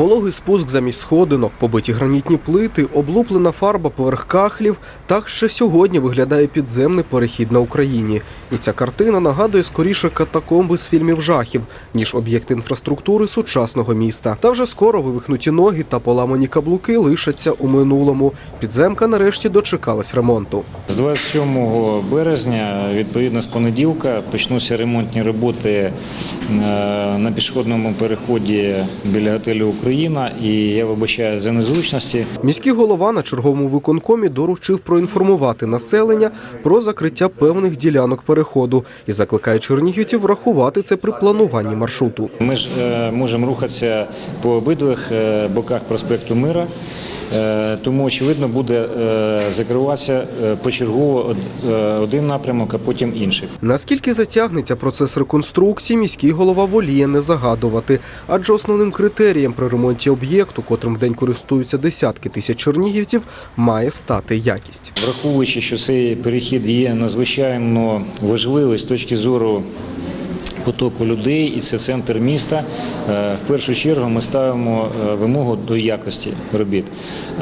Пологий спуск замість сходинок, побиті гранітні плити, облуплена фарба поверх кахлів. Так ще сьогодні виглядає підземний перехід на Україні. І ця картина нагадує скоріше катакомби з фільмів жахів, ніж об'єкт інфраструктури сучасного міста. Та вже скоро вивихнуті ноги та поламані каблуки лишаться у минулому. Підземка нарешті дочекалась ремонту. З 27 березня, відповідно з понеділка, почнуться ремонтні роботи е, на пішохідному переході біля готелю Україна. І я вибачаю за незручності. Міський голова на черговому виконкомі доручив проінформувати населення про закриття певних ділянок переходу і закликає чернігівців врахувати це при плануванні маршруту. Ми ж е, можемо рухатися по обидвих е, боках проспекту Мира. Е, Тому, очевидно, буде е, закриватися е, почергово один напрямок, а потім інший. Наскільки затягнеться процес реконструкції, міський голова воліє не загадувати, адже основним критерієм при ремонті об'єкту, котрим вдень користуються десятки тисяч чернігівців, має стати якість. Враховуючи, що цей перехід є надзвичайно важливий з точки зору потоку людей, і це центр міста. е, В першу чергу ми ставимо е, вимогу до якості робіт.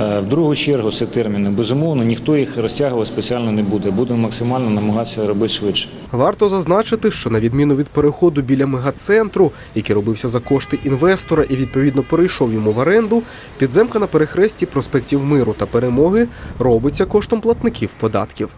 Е, В другу чергу це терміни. Безумовно, ніхто їх розтягувати спеціально не буде. Будемо максимально намагатися робити швидше. Варто зазначити, що на відміну від переходу біля мегацентру, який робився за кошти інвестора і відповідно перейшов йому в оренду, підземка на перехресті проспектів Миру та Перемоги робиться коштом платників податків.